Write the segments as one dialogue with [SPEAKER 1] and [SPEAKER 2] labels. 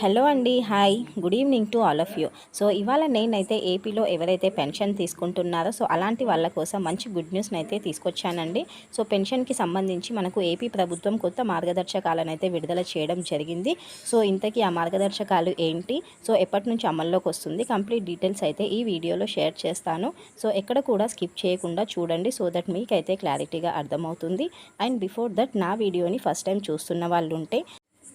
[SPEAKER 1] Hello అండి hi. Good evening to all of you. So ఇవాళ నేనైతే ఏపీలో ఎవరైతే పెన్షన్ తీసుకుంటున్నారో సో అలాంటి వాళ్ళ కోసం మంచి గుడ్ న్యూస్ని అయితే తీసుకొచ్చానండి. సో పెన్షన్కి సంబంధించి మనకు ఏపీ ప్రభుత్వం కొత్త మార్గదర్శకాలను అయితే విడుదల చేయడం జరిగింది. సో ఇంతకీ ఆ మార్గదర్శకాలు ఏంటి? సో ఎప్పటి నుంచి అమల్లోకి వస్తుంది? కంప్లీట్ డీటెయిల్స్ అయితే ఈ వీడియోలో షేర్ చేస్తాను. సో ఎక్కడ కూడా స్కిప్ చేయకుండా చూడండి సో దట్ మీకైతే క్లారిటీగా అర్థమవుతుంది. అండ్ బిఫోర్ దట్ నా వీడియోని ఫస్ట్ టైం చూస్తున్న వాళ్ళు ఉంటే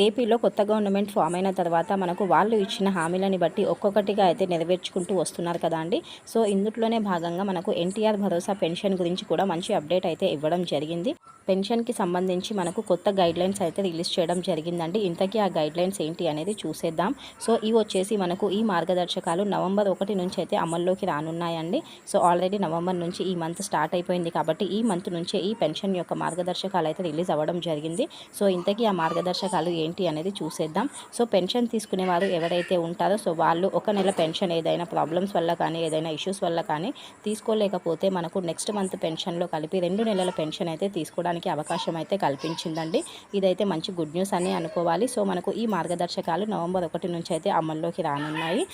[SPEAKER 1] ఏపీలో కొత్త గవర్నమెంట్ ఫామ్ అయిన తర్వాత మనకు వాళ్ళు ఇచ్చిన హామీలని బట్టి ఒక్కొక్కటిగా అయితే నెరవేర్చుకుంటూ వస్తున్నారు కదా అండి. సో ఇందులోనే భాగంగా మనకు ఎన్టీఆర్ భరోసా పెన్షన్ గురించి కూడా మంచి అప్డేట్ అయితే ఇవ్వడం జరిగింది. పెన్షన్కి సంబంధించి మనకు కొత్త గైడ్లైన్స్ అయితే రిలీజ్ చేయడం జరిగిందండి. ఇంతకీ ఆ గైడ్లైన్స్ ఏంటి అనేది చూసేద్దాం. సో ఇవి వచ్చేసి మనకు ఈ మార్గదర్శకాలు నవంబర్ ఒకటి నుంచి అయితే అమల్లోకి రానున్నాయండి. సో ఆల్రెడీ నవంబర్ నుంచి ఈ మంత్ స్టార్ట్ అయిపోయింది కాబట్టి ఈ మంత్ నుంచే ఈ పెన్షన్ యొక్క మార్గదర్శకాలు అయితే రిలీజ్ అవ్వడం జరిగింది. సో ఇంతకీ ఆ మార్గదర్శకాలు ఏంటి అనేది చూసేద్దాం. సో పెన్షన్ తీసుకునేవారు ఎవరైతే ఉంటారో సో వాళ్ళు ఒక నెల పెన్షన్ ఏదైనా ప్రాబ్లమ్స్ వల్ల కానీ ఏదైనా ఇష్యూస్ వల్ల కానీ తీసుకోలేకపోతే మనకు నెక్స్ట్ మంత్ పెన్షన్లో కలిపి రెండు నెలల పెన్షన్ అయితే తీసుకోవడానికి అవకాశం అయితే కల్పించిందండి. ఇదైతే మంచి గుడ్ న్యూస్ అని అనుకోవాలి. సో మనకు ఈ మార్గదర్శకాలు నవంబర్ ఒకటి నుంచి అయితే అమల్లోకి రానున్నాయి.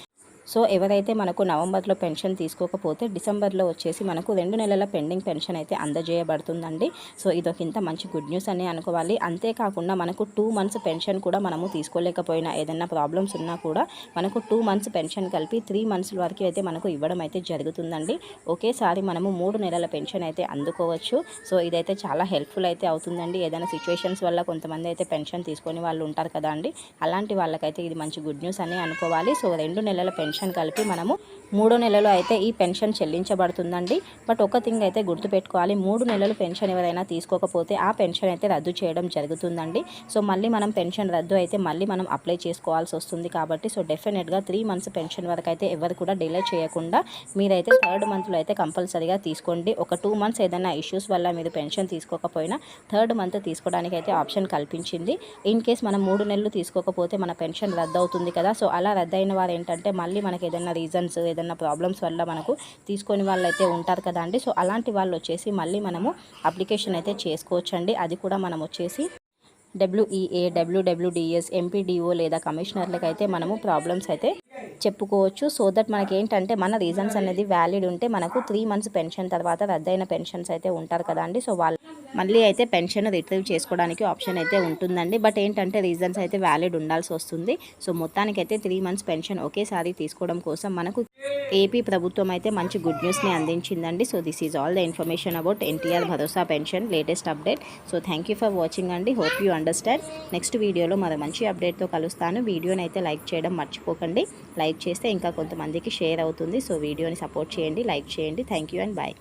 [SPEAKER 1] సో ఎవరైతే మనకు నవంబర్లో పెన్షన్ తీసుకోకపోతే డిసెంబర్లో వచ్చేసి మనకు రెండు నెలల పెండింగ్ పెన్షన్ అయితే అందజేయబడుతుందండి. సో ఇదొక ఇంత మంచి గుడ్ న్యూస్ అని అనుకోవాలి. అంతేకాకుండా మనకు టూ మంత్స్ పెన్షన్ కూడా మనము తీసుకోలేకపోయినా ఏదైనా ప్రాబ్లమ్స్ ఉన్నా కూడా మనకు టూ మంత్స్ పెన్షన్ కలిపి త్రీ మంత్స్ వరకు అయితే మనకు ఇవ్వడం అయితే జరుగుతుందండి. ఒకేసారి మనము మూడు నెలల పెన్షన్ అయితే అందుకోవచ్చు. సో ఇదైతే చాలా హెల్ప్ఫుల్ అయితే అవుతుందండి. ఏదైనా సిచ్యువేషన్స్ వల్ల కొంతమంది అయితే పెన్షన్ తీసుకొని వాళ్ళు ఉంటారు కదా అండి. అలాంటి వాళ్ళకైతే ఇది మంచి గుడ్ న్యూస్ అని అనుకోవాలి. సో రెండు నెలల పెన్షన్ పెన్షన్ కలిపి మనము మూడో నెలలో అయితే ఈ పెన్షన్ చెల్లించబడుతుందండి. బట్ ఒక థింగ్ అయితే గుర్తుపెట్టుకోవాలి మూడు నెలలు పెన్షన్ ఎవరైనా తీసుకోకపోతే ఆ పెన్షన్ అయితే రద్దు చేయడం జరుగుతుందండి. సో మళ్ళీ మనం పెన్షన్ రద్దు అయితే మళ్ళీ మనం అప్లై చేసుకోవాల్సి వస్తుంది కాబట్టి సో డెఫినెట్గా త్రీ మంత్స్ పెన్షన్ వరకు అయితే ఎవరు కూడా డిలే చేయకుండా మీరైతే థర్డ్ మంత్లో అయితే కంపల్సరీగా తీసుకోండి. ఒక టూ మంత్స్ ఏదైనా ఇష్యూస్ వల్ల మీరు పెన్షన్ తీసుకోకపోయినా థర్డ్ మంత్ తీసుకోవడానికి అయితే ఆప్షన్ కల్పించింది. ఇన్ కేస్ మనం మూడు నెలలు తీసుకోకపోతే మన పెన్షన్ రద్దు అవుతుంది కదా సో అలా రద్దయిన వారు ఏంటంటే మళ్ళీ మనకి ఏదైనా రీజన్స్ ఏదైనా ప్రాబ్లమ్స్ వల్ల మనకు తీసుకొని వాళ్ళు అయితే ఉంటారు కదా అండి. సో అలాంటి వాళ్ళు వచ్చేసి మళ్ళీ మనము అప్లికేషన్ అయితే చేసుకోవచ్చండి. అది కూడా మనం వచ్చేసి డబ్ల్యూఈఏ డబ్ల్యూడబ్ల్యూడిఎస్ ఎంపీడీఓ లేదా కమిషనర్లకు అయితే మనము ప్రాబ్లమ్స్ అయితే చెప్పుకోవచ్చు. సో దట్ మనకి ఏంటంటే మన రీజన్స్ అనేది వ్యాలిడ్ ఉంటే మనకు త్రీ మంత్స్ పెన్షన్ తర్వాత రద్దయిన పెన్షన్స్ అయితే ఉంటారు కదా అండి. సో వాళ్ళు మళ్ళీ అయితే పెన్షన్ రిట్రీవ్ చేసుకోవడానికి ఆప్షన్ అయితే ఉంటుందండి. బట్ ఏంటంటే రీజన్స్ అయితే వ్యాలిడ్ ఉండాల్సి వస్తుంది. సో మొత్తానికి అయితే త్రీ మంత్స్ పెన్షన్ ఒకేసారి తీసుకోవడం కోసం మనకు ఏపీ ప్రభుత్వం అయితే మంచి గుడ్ న్యూస్ని అందించిందండి. So this is all the information about NTR Bharosa pension latest update so thank you for watching అండి. హోప్ యూ అండర్స్టాండ్ నెక్స్ట్ వీడియోలో మరో మంచి అప్డేట్తో కలుస్తాను. వీడియోని అయితే లైక్ చేయడం మర్చిపోకండి. లైక్ చేస్తే ఇంకా కొంతమందికి షేర్ అవుతుంది. సో వీడియోని సపోర్ట్ చేయండి లైక్ చేయండి. Thank you and bye